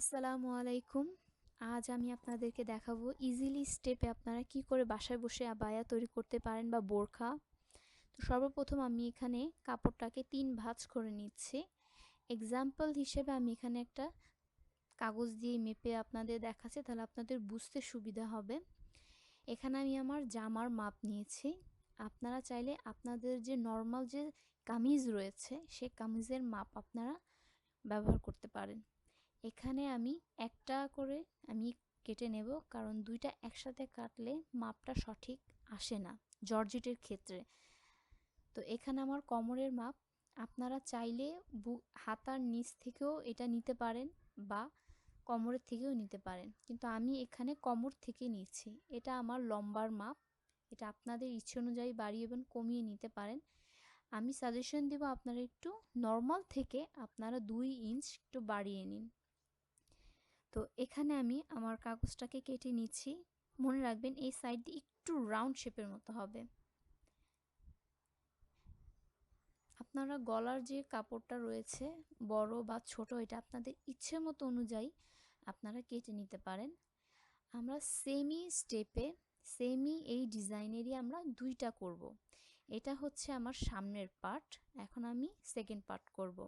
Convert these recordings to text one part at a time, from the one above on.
আসসালামু আলাইকুম। আজ আমি আপনাদেরকে দেখাবো ইজিলি স্টেপে আপনারা কি করে বাসায় বসে আবায়া তৈরি করতে পারেন বা বোরখা। তো সর্বপ্রথম আমি এখানে কাপড়টাকে তিন ভাঁজ করে নিচ্ছি। এক্সাম্পল হিসেবে আমি এখানে একটা কাগজ দিয়ে মেপে আপনাদের দেখাচ্ছি, তাহলে আপনাদের বুঝতে সুবিধা হবে। এখানে আমি আমার জামার মাপ নিয়েছি। আপনারা চাইলে আপনাদের যে নর্মাল যে কামিজ রয়েছে, সে কামিজের মাপ আপনারা ব্যবহার করতে পারেন। এখানে আমি একটা করে আমি কেটে নেব, কারণ দুইটা একসাথে কাটলে মাপটা সঠিক আসে না জর্জেটের ক্ষেত্রে। তো এখানে আমার কোমরের মাপ, আপনারা চাইলে হাতার নিচ থেকেও এটা নিতে পারেন বা কোমরের থেকেও নিতে পারেন। কিন্তু আমি এখানে কোমর থেকে নিচ্ছি, এটা আমার লম্বার মাপ, এটা আপনাদের ইচ্ছে অনুযায়ী বাড়িয়ে এবং কমিয়ে নিতে পারেন। আমি সাজেশন দেব আপনারা একটু নর্মাল থেকে আপনারা দুই ইঞ্চ একটু বাড়িয়ে নিন। তো এখানে আমি আমার কাগজটাকে কেটে নিচ্ছি মনে রাখবেন এই সাইড দিয়ে একটু রাউন্ড শেপের মতো হবে আপনারা গলার যে কাপড়টা রয়েছে, বড় বা ছোট, এটা আপনাদের ইচ্ছে মতো অনুযায়ী আপনারা কেটে নিতে পারেন আমরা সেমি স্টেপে সেমি এই ডিজাইনেরই আমরা দুইটা করব। এটা হচ্ছে আমার সামনের পার্ট এখন আমি সেকেন্ড পার্ট করব।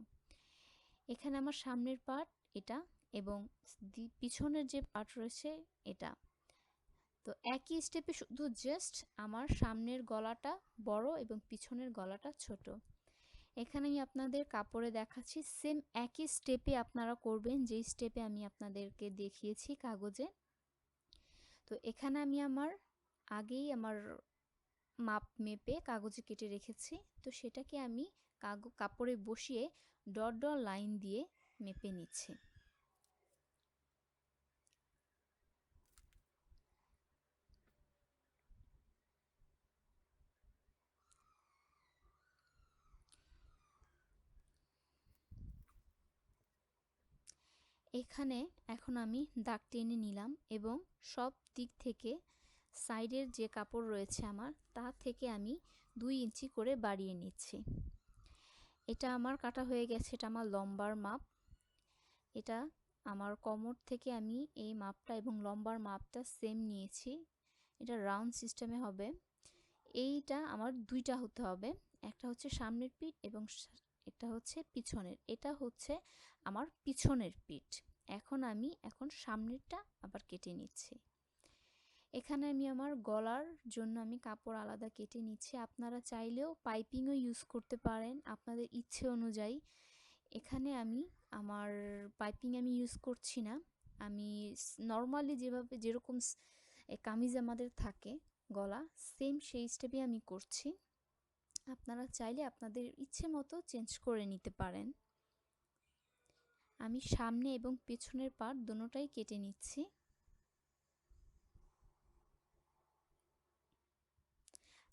এখানে আমার সামনের পার্ট এটা এবং পিছনের যে পার্ট রয়েছে এটা। তো একই স্টেপে শুধু জাস্ট আমার সামনের গলাটা বড় এবং পিছনের গলাটা ছোট। এখানে আমি আপনাদের কাপড়ে দেখাচ্ছি। সেম একই স্টেপে আপনারা করবেন যেই স্টেপে আমি আপনাদেরকে দেখিয়েছি কাগজে। তো এখানে আমি আমার আগেই আমার মাপ মেপে কাগজে কেটে রেখেছি। তো সেটাকে আমি কাপড়ে বসিয়ে ডট ডট লাইন দিয়ে মেপে নিচ্ছি। এখানে এখন আমি দাগ টেনে নিলাম এবং সব দিক থেকে সাইডের যে কাপড় রয়েছে আমার, তা থেকে আমি দুই ইঞ্চি করে বাড়িয়ে নিচ্ছি। এটা আমার কাটা হয়ে গেছে, এটা আমার লম্বার মাপ। এটা আমার কোমর থেকে আমি এই মাপটা এবং লম্বার মাপটা সেম নিয়েছি। এটা রাউন্ড সিস্টেমে হবে। এইটা আমার দুইটা হতে হবে। একটা হচ্ছে সামনের পিঠ এবং এটা হচ্ছে পিছনের, এটা হচ্ছে আমার পিছনের পিঠ। এখন আমি, এখন সামনেরটা আবার কেটে নিচ্ছি। এখানে আমি আমার গলার জন্য আমি কাপড় আলাদা কেটে নিচ্ছি। আপনারা চাইলেও পাইপিংও ইউজ করতে পারেন আপনাদের ইচ্ছে অনুযায়ী। এখানে আমি আমার পাইপিং আমি ইউজ করছি না। আমি নর্মালি যেভাবে, যেরকম কামিজ আমাদের থাকে গলা সেম সেই স্টেপে আমি করছি। আপনারা চাইলে আপনাদের ইচ্ছে মতো চেঞ্জ করে নিতে পারেন। আমি সামনে এবং পেছনের পার্ট দুটোটাই কেটে নিচ্ছি।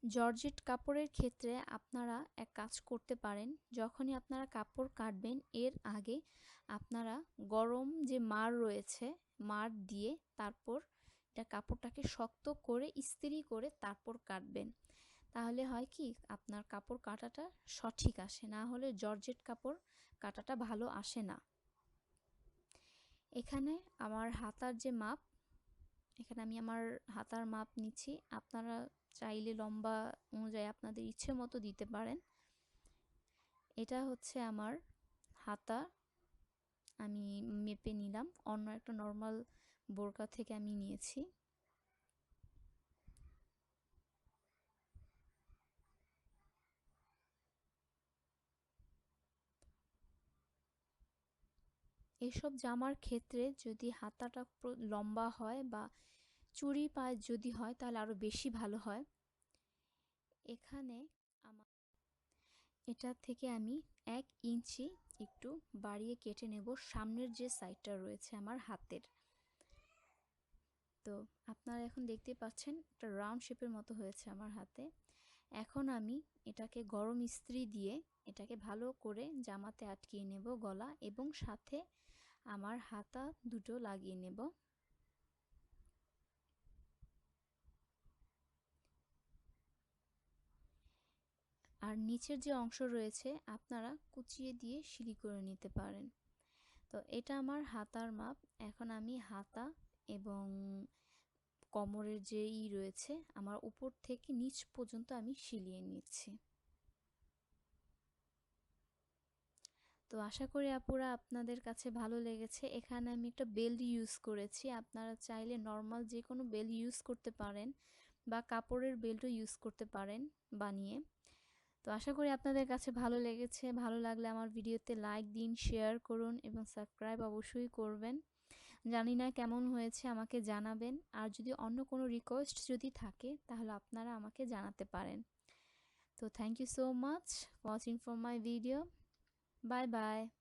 জর্জেট কাপড়ের ক্ষেত্রে আপনারা এক কাজ করতে পারেন, যখনই আপনারা কাপড় কাটবেন, এর আগে আপনারা গরম যে মার রয়েছে মার দিয়ে তারপর এটা কাপড়টাকে শক্ত করে, ইস্ত্রি করে তারপর কাটবেন। তাহলে হয় কি, আপনার কাপড় কাটাটা সঠিক আসে, না হলে জর্জেট কাপড় কাটাটা ভালো আসে না। এখানে আমার হাতার যে মাপ, এখানে আমি আমার হাতার মাপ নিচ্ছি। আপনারা চাইলে লম্বা অনুযায়ী আপনাদের ইচ্ছে মতো দিতে পারেন। এটা হচ্ছে আমার হাতা, আমি মেপে নিলাম। অন্য একটা নর্মাল বোরকা থেকে আমি নিয়েছি। এসব জামার ক্ষেত্রে যদি হাতাটা লম্বা হয় বা চুড়ি পায় যদি হয় তাহলে আরও বেশি ভালো হয়। এখানে আমার এটা থেকে আমি এক ইঞ্চি একটু বাড়িয়ে কেটে নেব। সামনের যে সাইডটা রয়েছে আমার হাতের। তো আপনারা এখন দেখতে পাচ্ছেন একটা রাউন্ড শেপের মতো হয়েছে আমার হাতে। এখন আমি এটাকে গরম ইস্ত্রি দিয়ে এটাকে ভালো করে জামাতে আটকিয়ে নেব গলা এবং সাথে আমার হাতা দুটো লাগিয়ে নেব। আর নিচের যে অংশ রয়েছে আপনারা কুচিয়ে দিয়ে সিলি করে নিতে পারেন। তো এটা আমার হাতার মাপ। এখন আমি হাতা এবং কোমরের যে ই রয়েছে, আমার উপর থেকে নিচ পর্যন্ত আমি শিলিয়ে নিচ্ছি। তো আশা করি আপুরা আপনাদের কাছে ভালো লেগেছে। এখানে আমি একটা বেল্ট ইউজ করেছি। আপনারা চাইলে নর্মাল যে কোনো বেল্ট ইউজ করতে পারেন বা কাপড়ের বেল্টও ইউজ করতে পারেন বানিয়ে। তো আশা করি আপনাদের কাছে ভালো লেগেছে। ভালো লাগলে আমার ভিডিওতে লাইক দিন শেয়ার করুন এবং সাবস্ক্রাইব অবশ্যই করবেন। জানি না কেমন হয়েছে, আমাকে জানাবেন। আর যদি অন্য কোনো রিকোয়েস্ট যদি থাকে, তাহলে আপনারা আমাকে জানাতে পারেন। তো thank you so much watching for my video bye bye.